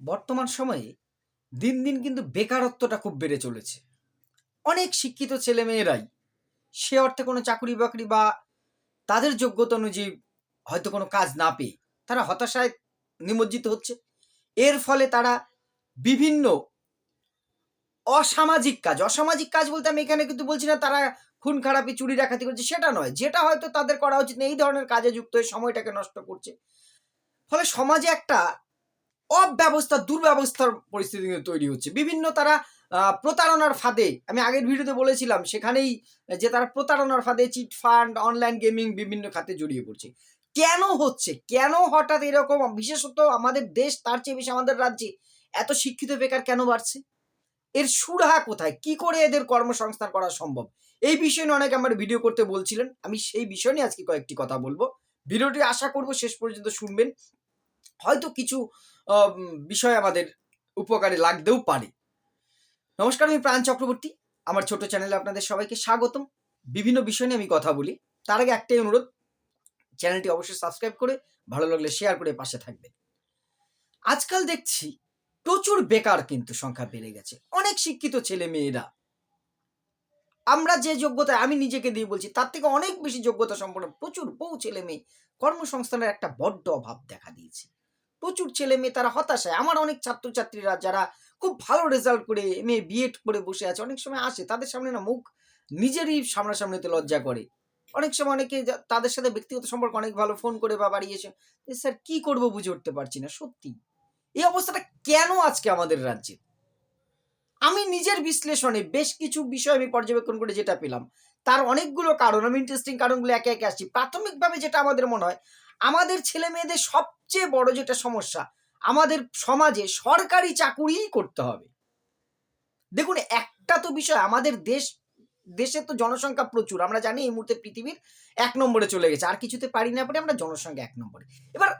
বর্তমান সময়ে দিন দিন কিন্তু বেকারত্বটা খুব বেড়ে চলেছে। অনেক শিক্ষিত ছেলেমেয়েরাই সে অর্থে কোনো চাকরি বাকরি বা তাদের যোগ্যতা অনুযায়ী হয়তো কোনো কাজ না পেয়ে তারা হতাশায় নিমজ্জিত হচ্ছে। এর ফলে তারা বিভিন্ন অসামাজিক কাজ অসামাজিক কাজ বলতে আমি এখানে কিন্তু বলছি না তারা খুন খারাপি, চুরি ডাকাতি করছে, সেটা নয়। যেটা হয়তো তাদের করা উচিত না এই ধরনের কাজে যুক্ত হয়ে সময়টাকে নষ্ট করছে। ফলে সমাজে একটা অব্যবস্থা, দুর্ব্যবস্থার পরিস্থিতি কিন্তু তৈরি হচ্ছে। বিভিন্ন তারা প্রতারণার ফাঁদে, আমি আগের ভিডিওতে বলেছিলাম, সেখানেই যে তারা প্রতারণার ফাঁদে চিট ফান্ড, অনলাইন গেমিং বিভিন্ন খাতে জড়িয়ে পড়ছে। কেন হচ্ছে? কেন হঠাৎ এরকম, বিশেষত আমাদের দেশ, তার চেয়ে বেশি আমাদের রাজ্যে, এত শিক্ষিত বেকার কেন বাড়ছে? এর সুরাহা কোথায়? কি করে এদের কর্মসংস্থান করা সম্ভব? এই বিষয় নিয়ে অনেকে আমার ভিডিও করতে বলছিলেন। আমি সেই বিষয় নিয়ে আজকে কয়েকটি কথা বলব। ভিডিওটি আশা করব শেষ পর্যন্ত শুনবেন। হয়তো কিছু বিষয় আমাদের উপকারে লাগতেও পারে। নমস্কার, আমি প্রাণ চক্রবর্তী। আমার ছোট চ্যানেলে আপনাদের সবাইকে স্বাগতম। বিভিন্ন বিষয় নিয়ে আমি কথা বলি। তার আগে একটাই অনুরোধ, চ্যানেলটি অবশ্যই সাবস্ক্রাইব করে ভালো লাগলে শেয়ার করে পাশে থাকবেন। আজকাল দেখছি প্রচুর বেকার কিন্তু সংখ্যা বেড়ে গেছে। অনেক শিক্ষিত ছেলে মেয়েরা আমরা যে যোগ্যতা, আমি নিজেকে দিয়ে বলছি, তার থেকে অনেক বেশি যোগ্যতা সম্পন্ন প্রচুর বহু ছেলে মেয়ে কর্মসংস্থানের একটা বড্ড অভাব দেখা দিয়েছে। প্রচুর ছেলে মেয়ে তারা হতাশায়। আমার অনেক ছাত্রছাত্রীরা যারা খুব ভালো রেজাল্ট করে এম এ বিএড করে বসে আছে, অনেক সময় আসে, তাদের সামনে না মুখ নিজেরই সামনাসামনিতে লজ্জা করে। অনেক সময় অনেকে তাদের সাথে ব্যক্তিগত সম্পর্ক অনেক ভালো ফোন করে বা বাড়ি এসে স্যার কি করব বুঝে উঠতে পারছি না, সত্যি। এই অবস্থাটা কেন আজকে আমাদের রাজ্যে? আমি নিজের বিশ্লেষণে বেশ কিছু বিষয় আমি পর্যবেক্ষণ করে যেটা পেলাম। তার অনেকগুলো কারণ, আমি ইন্টারেস্টিং কারণগুলো একে একে আসছি। প্রাথমিকভাবে যেটা আমাদের মনে হয় আমাদের ছেলে মেয়েদের সবচেয়ে বড় যেটা সমস্যা, আমাদের সমাজে সরকারি চাকুরিই করতে হবে। দেখুন, একটা তো বিষয়, আমাদের দেশ, দেশে তো জনসংখ্যা প্রচুর, আমরা জানি এই মুহূর্তে পৃথিবীর এক নম্বরে চলে গেছে, আর কিছুতে পারি না পারি আমরা জনসংখ্যা এক নম্বরে। এবার,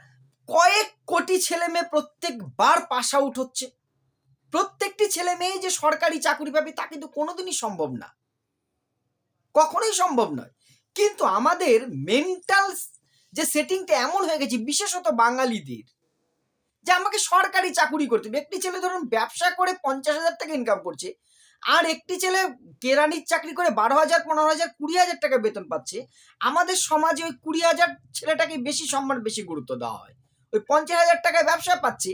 কয়েক কোটি ছেলে মেয়ে প্রত্যেকবার পাস আউট হচ্ছে। প্রত্যেকটি ছেলে মেয়ে যে সরকারি চাকরি পাবে, তা কিন্তু কোনোদিনই সম্ভব না। কখনোই সম্ভব নয়। কিন্তু আমাদের মেন্টাল যে সেটিংটা এমন হয়ে গেছে, বিশেষত বাঙালিদের, যে আমাকে সরকারি চাকুরি করতে হবে। একটি ছেলে ধরুন ব্যবসা করে পঞ্চাশ হাজার টাকা ইনকাম করছে, আর একটি ছেলে কেরানির চাকরি করে বারো হাজার, পনেরো হাজার, কুড়ি হাজার টাকা বেতন পাচ্ছে, আমাদের সমাজে ওই কুড়ি হাজার ছেলেটাকে বেশি সম্মান, বেশি গুরুত্ব দেওয়া হয়। ওই পঞ্চাশ হাজার টাকায় ব্যবসা পাচ্ছে,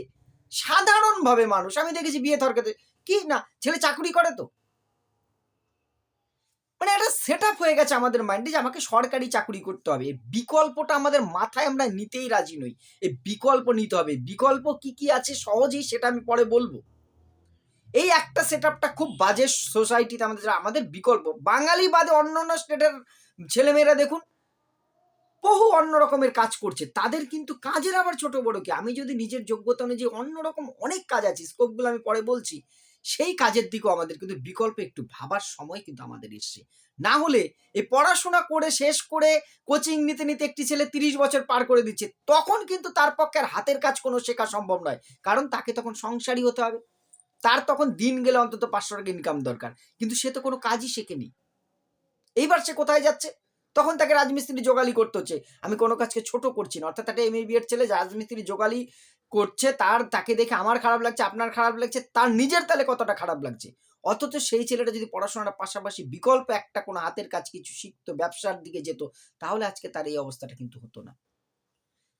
সাধারণভাবে মানুষ, আমি দেখেছি বিয়ে থরকাতে কি না, ছেলে চাকরি করে তো। মানে একটা সেট হয়ে গেছে আমাদের মাইন্ডে যে আমাকে সরকারি চাকরি করতে হবে। বিকল্পটা আমাদের মাথায় আমরা নিতেই রাজি নই। এই বিকল্প নিতে হবে। বিকল্প কি কি আছে সহজেই সেটা আমি পরে বলব। এই একটা সেট খুব বাজে সোসাইটিতে আমাদের আমাদের বিকল্প। বাঙালি বাদে অন্য অন্য স্টেটের ছেলেমেয়েরা দেখুন, বহু অন্য রকমের কাজ করছে। তাদের কিন্তু কাজের আবার ছোট বড় কি? আমি যদি নিজের যোগ্যতা অনুযায়ী অন্যরকম অনেক কাজ আছে স্কোপগুলো আমি পরে বলছি। সেই কাজের দিকেও আমাদের কিন্তু বিকল্প একটু ভাবার সময় কিন্তু আমাদের এসছে। না হলে এই পড়াশোনা করে, শেষ করে কোচিং নিতে নিতে একটি ছেলে তিরিশ বছর পার করে দিচ্ছে, তখন কিন্তু তার পক্ষে আর হাতের কাজ কোনো শেখা সম্ভব নয়। কারণ তাকে তখন সংসারই হতে হবে। তার তখন দিন গেলে অন্তত পাঁচশো টাকা ইনকাম দরকার। কিন্তু সে তো কোনো কাজই শেখেনি। এইবার সে কোথায় যাচ্ছে? তখন তাকে রাজমিস্ত্রি জোগালি করতে হচ্ছে। আমি কোনো কাজকে ছোট করছি না। অর্থাৎ একটা এম এর ছেলে, রাজমিস্ত্রি জোগালি করছে, তার, তাকে দেখে আমার খারাপ লাগছে, আপনার খারাপ লাগছে, তার নিজের তাহলে কতটা খারাপ লাগছে? অথচ সেই ছেলেটা যদি পড়াশোনার পাশাপাশি বিকল্প একটা কোনো হাতের কাজ, কিছু শিখতো, ব্যবসার দিকে যেত, তাহলে আজকে তার এই অবস্থাটা কিন্তু হতো না।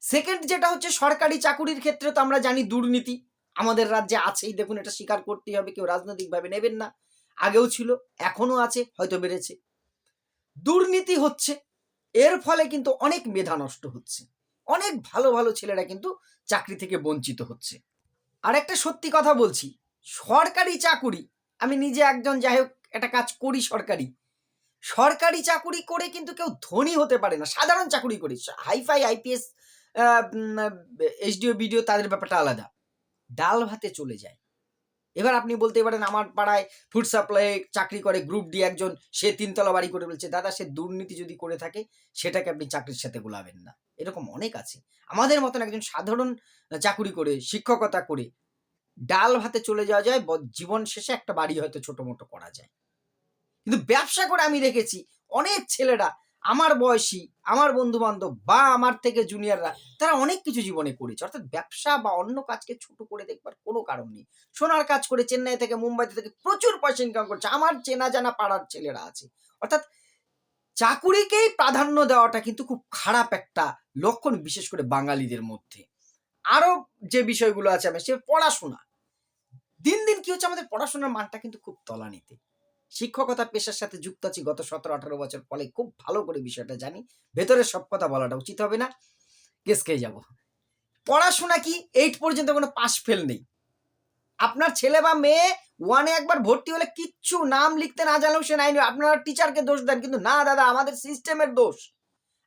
সেকেন্ড যেটা হচ্ছে, সরকারি চাকুরির ক্ষেত্রে তো আমরা জানি দুর্নীতি। আমাদের রাজ্যে আছেই, দেখুন, এটা স্বীকার করতেই হবে, কেউ রাজনৈতিকভাবে নেবেন না। আগেও ছিল এখনও আছে, হয়তো বেড়েছে। দুর্নীতি হচ্ছে, এর ফলে কিন্তু অনেক মেধা নষ্ট হচ্ছে। অনেক ভালো ভালো ছেলেরা কিন্তু চাকরি থেকে বঞ্চিত হচ্ছে। আর একটা সত্যি কথা বলছি, সরকারি চাকুরি, আমি নিজে একজন যাই হোক একটা কাজ করি সরকারি সরকারি চাকুরি করে কিন্তু কেউ ধনী হতে পারে না, সাধারণ চাকুরি করি। হাইফাই, আইপিএস এইচডিও ভিডিও তাদের ব্যাপারটা আলাদা। ডাল ভাতে চলে যায়। এবার আপনি বলতে পারেন, আমার পাড়ায় ফুড সাপ্লাই চাকরি করে গ্রুপ ডি একজন, সে তিনতলা বাড়ি করে বলছে দাদা, সে দুর্নীতি যদি করে থাকে, সেটাকে আপনি চাকরির সাথে গোলাবেন না। এরকম অনেক আছে। আমাদের মতন একজন সাধারণ চাকুরি করে, শিক্ষকতা করে ডাল ভাতে চলে যাওয়া যায় জীবন শেষে একটা বাড়ি হয়তো ছোট মোটো করা যায়। কিন্তু ব্যবসা করে আমি দেখেছি, অনেক ছেলেরা আমার বয়সী, আমার বন্ধু বান্ধব বা আমার থেকে জুনিয়ররা তারা অনেক কিছু জীবনে করেছে। অর্থাৎ ব্যবসা বা অন্য কাজকে ছোট করে দেখবার কোনো কারণ নেই। সোনার কাজ করে চেন্নাই থেকে মুম্বাই থেকে প্রচুর পয়সা ইনকাম করছে। আমার চেনা জানা পাড়ার ছেলেরা আছে। অর্থাৎ চাকুরিকেই প্রাধান্য দেওয়াটা কিন্তু খুব খারাপ একটা লক্ষণ, বিশেষ করে বাঙালিদের মধ্যে। আরও যে বিষয়গুলো আছে আমি, সে পড়াশোনা। দিন দিন কি হচ্ছে, আমাদের পড়াশোনার মানটা কিন্তু খুব তলানিতে। শিক্ষকতা পেশার সাথে যুক্ত আছি, গত সতেরো আঠারো বছর ফলে খুব ভালো করে বিষয়টা জানি। ভেতরের সব কথা বলাটা উচিত হবে না, কেস খেয়ে যাব। পড়াশোনা কি এইট পর্যন্ত কোনো পাস ফেল নেই। আপনার ছেলে বা মেয়ে ওয়ানে একবার ভর্তি হলে কিচ্ছু নাম লিখতে না জানলেও সে নাইন, আপনারা টিচারকে দোষ দেন, কিন্তু না, দাদা, আমাদের সিস্টেমের দোষ।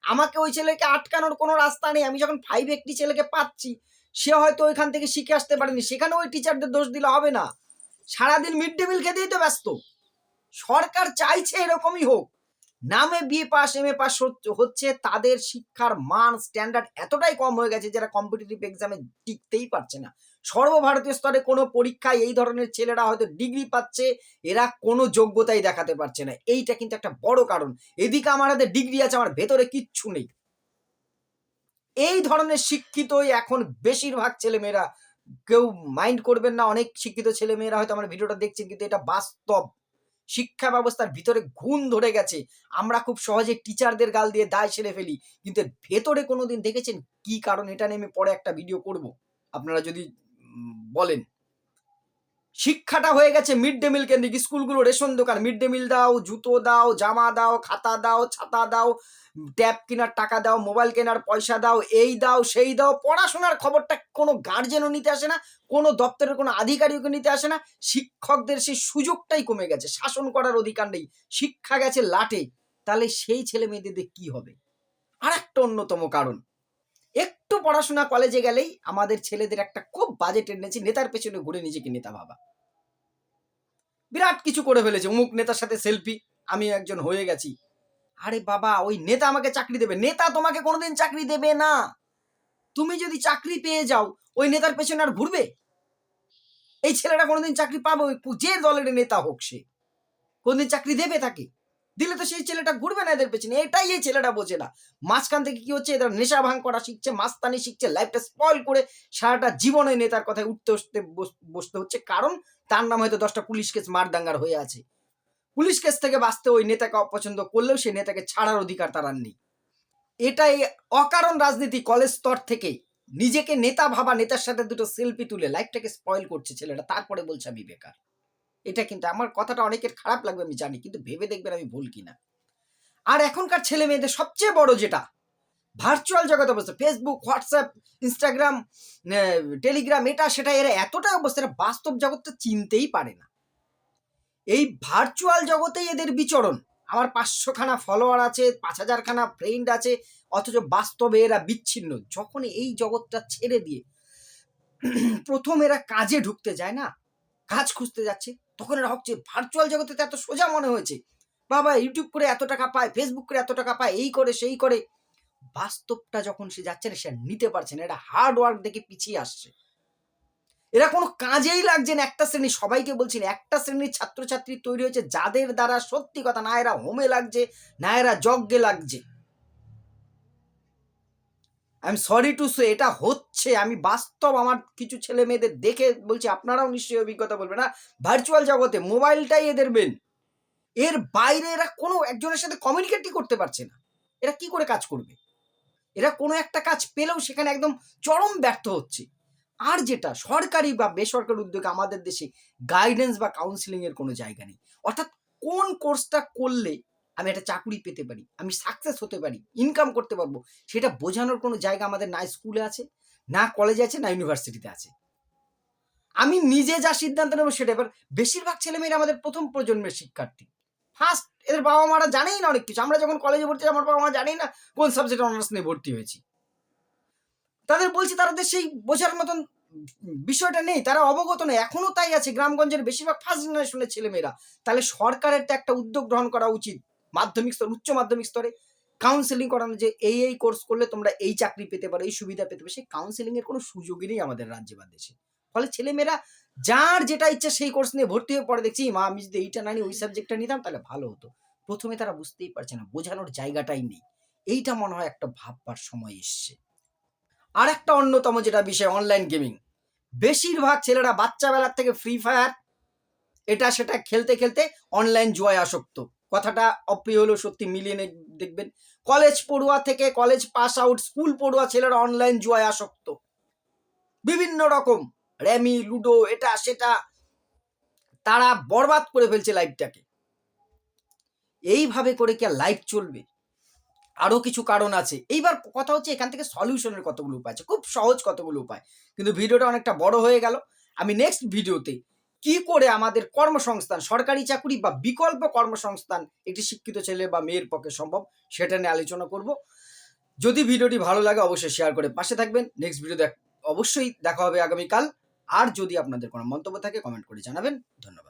আমাকে ওই ছেলেকে আটকানোর কোনো রাস্তা নেই, আমি যখন ফাইভ একটি ছেলেকে পাচ্ছি, সে হয়তো ওইখান থেকে শিখে আসতে পারেনি, সেখানে ওই টিচারদের দোষ দিলে হবে না। সারাদিন মিড ডে মিল খেতেই তো ব্যস্ত। সরকার চাইছে এরকমই হোক। নামে B A pass M A pass হচ্ছে তাদের শিক্ষার মান স্ট্যান্ডার্ড এতটাই কম হয়ে গেছে যারা কম্পিটিটিভ এক্সামে টিকতেই পারছে না। সর্বভারতীয় স্তরে কোনো পরীক্ষায় এই ধরনের ছেলেরা হয়তো ডিগ্রি পাচ্ছে, এরা কোনো যোগ্যতাই দেখাতে পারছে না। এইটা কিন্তু একটা বড় কারণ। এদিকে আমার হাতে ডিগ্রি আছে, আমার ভেতরে কিচ্ছু নেই। এই ধরনের শিক্ষিতই এখন বেশিরভাগ ছেলেমেয়েরা, কেউ মাইন্ড করবেন না, অনেক শিক্ষিত ছেলেমেয়েরা হয়তো আমার ভিডিওটা দেখছেন, কিন্তু এটা বাস্তব। শিক্ষা ব্যবস্থার ভিতরে ঘুণ ধরে গেছে। আমরা খুব সহজে টিচারদের গাল দিয়ে দায় সেরে ফেলি, কিন্তু ভেতরে কোনোদিন দেখেছেন কি কারণ এটা নিয়ে আমি পরে একটা ভিডিও করব? আপনারা যদি বলেন। শিক্ষাটা হয়ে গেছে মিড ডে মিল কেন্দ্রিক। স্কুলগুলো রেশন দোকান মিড ডে মিল দাও, জুতো দাও, জামা দাও, খাতা দাও, ছাতা দাও, ট্যাব কেনার টাকা দাও মোবাইল কেনার পয়সা দাও, এই দাও, সেই দাও, পড়াশোনার খবরটা কোনো গার্জেনও নিতে আসে না, কোনো দপ্তরের কোনো আধিকারিকও নিতে আসে না, শিক্ষকদের সেই সুযোগটাই কমে গেছে, শাসন করার অধিকার নেই, শিক্ষা গেছে লাটে, তাহলে সেই ছেলে মেয়েদের কি হবে? আর একটা অন্যতম কারণ। একটু পড়াশোনা কলেজে গেলেই আমাদের ছেলেদের একটা খুব বাজে টেন্ডেন্সি নেতার পেছনে ঘুরে নিজেকে নেতা ভাবা। বিরাট কিছু করে ফেলেছে, অমুক নেতার সাথে সেলফি আমি একজন হয়ে গেছি। আরে বাবা, ওই নেতা আমাকে চাকরি দেবে। নেতা তোমাকে কোনোদিন চাকরি দেবে না। তুমি যদি চাকরি পেয়ে যাও, ওই নেতার পেছনে আর ঘুরবে? এই ছেলেটা কোনোদিন চাকরি পাবে যে দলের নেতা হোক সে। কোনদিন চাকরি দেবে তাকে? দিলে তো সেই ছেলেটা ঘুরবে না এদের পেছনে। এটাই এই ছেলেটা বোঝে না। মাঝখান থেকে কি হচ্ছে? এদের নেশা ভাঙ করা শিখছে, মাস্তানি শিখছে লাইফটা স্পয়েল করে সারাটা জীবনে নেতার কথায় উঠতে বসতে বসতে হচ্ছে। কারণ তার নাম হয়তো দশটা পুলিশ কেস মারদাঙ্গার হয়ে আছে। পুলিশ কেস থেকে বাঁচতে ওই নেতাকে অপছন্দ করলেও সেই নেতাকে ছাড়ার অধিকার তার আর নেই। এটাই অকারণ রাজনীতি কলেজ স্তর থেকে। নিজেকে নেতা ভাবা, নেতার সাথে দুটো সেলফি তুলে লাইফটাকে স্পয়েল করছে ছেলেটা। তারপরে বলছে আমি বেকার। এটা কিন্তু আমার কথাটা অনেকের খারাপ লাগবে, আমি জানি, কিন্তু ভেবে দেখবেন আমি ভুল কিনা। আর এখনকার ছেলে মেয়েদের সবচেয়ে বড় যেটা ভার্চুয়াল জগৎ অবস্থা ফেসবুক হোয়াটসঅ্যাপ ইনস্টাগ্রাম টেলিগ্রাম এটা, সেটা, এরা এতটাই অবস্থা, এরা বাস্তব জগৎটা চিনতেই পারে না। এই ভার্চুয়াল জগতেই এদের বিচরণ। আমার পাঁচশো খানা ফলোয়ার আছে, পাঁচ হাজার খানা ফ্রেন্ড আছে, অথচ বাস্তবে এরা বিচ্ছিন্ন। যখন এই জগৎটা ছেড়ে দিয়ে, প্রথম এরা কাজে ঢুকতে যায় না, কাজ খুঁজতে যাচ্ছে তখন এরা হচ্ছে ভার্চুয়াল জগতে তো এত সোজা মনে হয়েছে। বাবা ইউটিউব করে এত টাকা পায় ফেসবুক করে এত টাকা পায়, এই করে, সেই করে। বাস্তবটা যখন সে যাচ্ছে না, সে নিতে পারছে না। এটা হার্ড ওয়ার্ক দেখে পিছিয়ে আসছে। এরা কোনো কাজেই লাগছে না। একটা শ্রেণি সবাইকে বলছি না, একটা শ্রেণির ছাত্রছাত্রী তৈরি হয়েছে যাদের দ্বারা সত্যি কথা না, এরা হোমে লাগছে, না এরা যজ্ঞে লাগছে। I am sorry to say এটা হচ্ছে। আমি বাস্তব আমার কিছু ছেলে মেয়েদের দেখে বলছি, আপনারাও নিশ্চয়ই অভিজ্ঞতা বলবেন না। ভার্চুয়াল জগতে মোবাইলটাই এদের মেন এর বাইরে এরা কোনো একজনের সাথে কমিউনিকেটই করতে পারছে না। এরা কি করে কাজ করবে? এরা কোনো একটা কাজ পেলেও সেখানে একদম চরম ব্যর্থ হচ্ছে। আর যেটা, সরকারি বা বেসরকারি উদ্যোগে আমাদের দেশে গাইডেন্স বা কাউন্সিলিং এর কোনো জায়গা নেই। অর্থাৎ কোন কোর্সটা করলে আমি একটা চাকুরি পেতে পারি, আমি সাকসেস হতে পারি ইনকাম করতে পারব, সেটা বোঝানোর কোনো জায়গা আমাদের না স্কুলে আছে, না কলেজে আছে, না ইউনিভার্সিটিতে আছে। আমি নিজে যা সিদ্ধান্ত নেব সেটা, এবার বেশিরভাগ ছেলেমেয়েরা আমাদের প্রথম প্রজন্মের শিক্ষার্থী। ফার্স্ট এদের বাবা মারা জানেই না অনেক কিছু, আমরা যখন কলেজে ভর্তি আমার বাবা মা জানেই না কোন সাবজেক্ট অনার্স নিয়ে ভর্তি হয়েছি। তাদের বলছি তাদের সেই বোঝার মতন বিষয়টা নেই, তারা অবগত নেই এখনও তাই আছে, গ্রামগঞ্জের বেশিরভাগ ফার্স্ট জেনারেশনের ছেলেমেয়েরা। তাহলে সরকারের তো একটা উদ্যোগ গ্রহণ করা উচিত। মাধ্যমিক স্তর, উচ্চ মাধ্যমিক স্তরে কাউন্সেলিং করানো, যে এই এই কোর্স করলে তোমরা এই চাকরি পেতে পারো, এই সুবিধা পেতে পারো, সেই কাউন্সেলিং এর কোনো সুযোগই নেই আমাদের রাজ্যে বা দেশে। ফলে ছেলেমেয়েরা যার যেটা ইচ্ছা সেই কোর্স নিয়ে ভর্তি হয়ে পড়ে দেখছি মা, আমি যদি এইটা না নিই, ওই সাবজেক্টটা নিতাম, তাহলে ভালো হতো। প্রথমে তারা বুঝতেই পারছে না, বোঝানোর জায়গাটাই নেই। এইটা মনে হয় একটা ভাববার সময় এসছে। আর একটা অন্যতম যেটা বিষয় অনলাইন গেমিং বেশিরভাগ ছেলেরা বাচ্চাবেলার থেকে ফ্রি ফায়ার এটা সেটা খেলতে খেলতে অনলাইন জুয়ায় আসক্ত। কথাটা অপ্রিয় হলেও সত্যি মিলিয়ে দেখবেন। কলেজ পড়ুয়া থেকে কলেজ পাস আউট স্কুল পড়ুয়া ছেলেরা অনলাইন জুয়ায় আসক্ত। বিভিন্ন রকম, র্যামি, লুডো, এটা, সেটা, তারা বরবাদ করে ফেলছে লাইফটাকে এইভাবে করে কি আর লাইফ চলবে? আরও কিছু কারণ আছে। এইবার কথা হচ্ছে এখান থেকে সলিউশনের কতগুলো উপায় আছে। খুব সহজ কতগুলো উপায়। কিন্তু ভিডিওটা অনেকটা বড় হয়ে গেল। আমি নেক্সট ভিডিওতে কি করে আমাদের কর্মসংস্থান, সরকারি চাকরি বা বিকল্প কর্মসংস্থান একটি শিক্ষিত ছেলে বা মেয়ের পক্ষে সম্ভব, সেটা নিয়ে আলোচনা করব। যদি ভিডিওটি ভালো লাগে, অবশ্যই শেয়ার করে পাশে থাকবেন। নেক্সট ভিডিও দেখ, অবশ্যই দেখা হবে আগামীকাল। আর যদি আপনাদের কোনো মন্তব্য থাকে কমেন্ট করে জানাবেন। ধন্যবাদ।